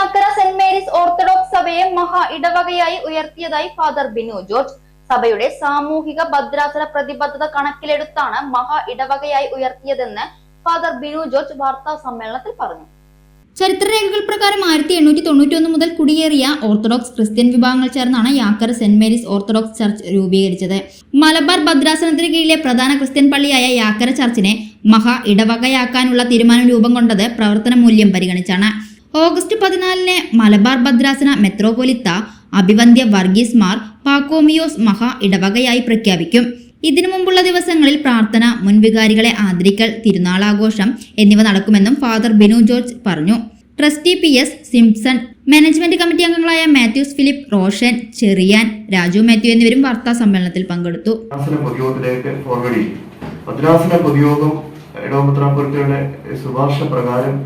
യാക്കര saint Mary's orthodox സഭയെ മഹാ ഇടവകയായി ഉയർത്തിയതായി ഫാദർ ബിനു ജോർജ്. സഭയുടെ സാമൂഹിക ഭദ്രാസന പ്രതിബദ്ധത കണക്കിലെടുത്താണ് മഹാ ഇടവകയായി ഉയർത്തിയതെന്ന് ഫാദർ ബിനു ജോർജ് വാർത്താ സമ്മേളനത്തിൽ പറഞ്ഞു. ചരിത്രരേഖകൾ പ്രകാരം ആയിരത്തി എണ്ണൂറ്റി തൊണ്ണൂറ്റി ഒന്ന് മുതൽ കുടിയേറിയ ഓർത്തഡോക്സ് ക്രിസ്ത്യൻ വിഭാഗങ്ങൾ ചേർന്നാണ് Yakkara saint Mary's Orthodox church രൂപീകരിച്ചത്. മലബാർ ഭദ്രാസനത്തിന് കീഴിലെ പ്രധാന ക്രിസ്ത്യൻ പള്ളിയായ യാക്കര ചർച്ചിനെ മഹാ ഇടവകയാക്കാനുള്ള തീരുമാനം രൂപം കൊണ്ടത് പ്രവർത്തന മൂല്യം പരിഗണിച്ചാണ്. ഓഗസ്റ്റ് പതിനാലിന് മലബാർ ഭദ്രാസന മെത്രോപൊലിത്ത അഭിവന്ദ്യ വർഗീസ് മാർ പാക്കോമിയോസ് മഹാ ഇടവകയായി പ്രഖ്യാപിക്കും. ഇതിനു മുമ്പുള്ള ദിവസങ്ങളിൽ പ്രാർത്ഥന മുൻവികാരികളെ ആദരിക്കൽ തിരുനാളാഘോഷം എന്നിവ നടക്കുമെന്നും ഫാദർ ബിനു ജോർജ് പറഞ്ഞു. Trustee P S Simson management committee അംഗങ്ങളായ Mathews Philip Roshan Cherian Raju Mathew എന്നിവരും വാർത്താ സമ്മേളനത്തിൽ പങ്കെടുത്തു. പൊതുയോഗം ശുപാർശ പ്രകാരം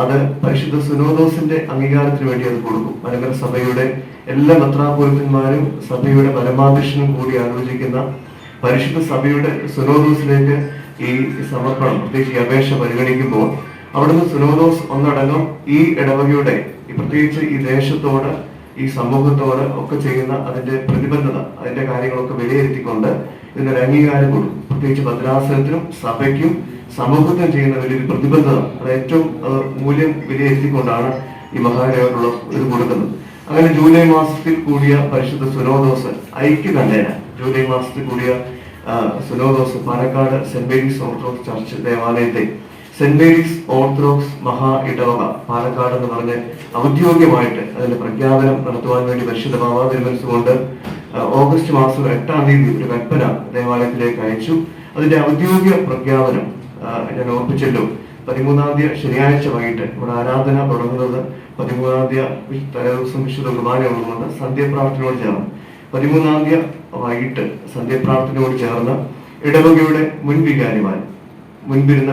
അത് പരിശുദ്ധ സുനോദോസിന്റെ അംഗീകാരത്തിന് വേണ്ടി അത് കൊടുക്കും. മലങ്കര സഭയുടെ എല്ലാ മെത്രാപുരത്തന്മാരും സഭയുടെ പരമാധ്യക്ഷനും കൂടി ആലോചിക്കുന്ന പരിശുദ്ധ സഭയുടെ സുനോദോസിലേക്ക് ഈ സമർപ്പണം പ്രത്യേകിച്ച് ഈ അപേക്ഷ പരിഗണിക്കുമ്പോൾ അവിടുന്ന് സുനോദോസ് ഒന്നടങ്കം ഈ ഇടവകയുടെ പ്രത്യേകിച്ച് ഈ ദേശത്തോട് ഈ സമൂഹത്തോട് ഒക്കെ ചെയ്യുന്ന അതിന്റെ പ്രതിബദ്ധത അതിന്റെ കാര്യങ്ങളൊക്കെ വിലയിരുത്തിക്കൊണ്ട് ഇതിനൊരു അംഗീകാരം കൊടുക്കും. പ്രത്യേകിച്ച് ഭദ്രാസനത്തിനും സഭയ്ക്കും സമൂഹത്തിനും ചെയ്യുന്ന വലിയൊരു പ്രതിബദ്ധത അത് ഏറ്റവും മൂല്യം വിലയിരുത്തിക്കൊണ്ടാണ് ഈ മഹാരേവനുള്ള ഇത് കൊടുക്കുന്നത്. അങ്ങനെ ജൂലൈ മാസത്തിൽ കൂടിയ പരിശുദ്ധ സുനോദോസ് ഐക്യ കണ്ടേന ജൂലൈ മാസത്തിൽ കൂടിയ സുനോദോസ് Palakkad saint Mary's Orthodox church ദേവാലയത്തെ saint Mary's orthodox മഹാ ഇടവക പാലക്കാട് എന്ന് പറഞ്ഞ് ഔദ്യോഗികമായിട്ട് അതിന്റെ പ്രഖ്യാപനം നടത്തുവാൻ വേണ്ടി പരിശുദ്ധ തിരുമനസുകൊണ്ട് ഓഗസ്റ്റ് മാസം എട്ടാം തീയതി ഒരു കൽപ്പന ദേവാലയത്തിലേക്ക് അയച്ചു. അതിന്റെ ഔദ്യോഗിക പ്രഖ്യാപനം ഞാൻ ഓർപ്പിച്ചല്ലോ. പതിമൂന്നാം തീയതി ശനിയാഴ്ച വൈകിട്ട് ഇവിടെ ആരാധന തുടങ്ങുന്നത് പതിമൂന്നാം തീയതി തലേദിവസം വിശുദ്ധ കുർബാന ഉള്ളതുകൊണ്ട് സന്ധ്യപ്രാർത്ഥനയോട് ചേർന്ന്. പതിമൂന്നാം തീയതി വൈകിട്ട് സന്ധ്യപ്രാർത്ഥനയോട് ചേർന്ന് ഇടവകയുടെ മുൻ വികാരിമാർ മുൻപിരുന്ന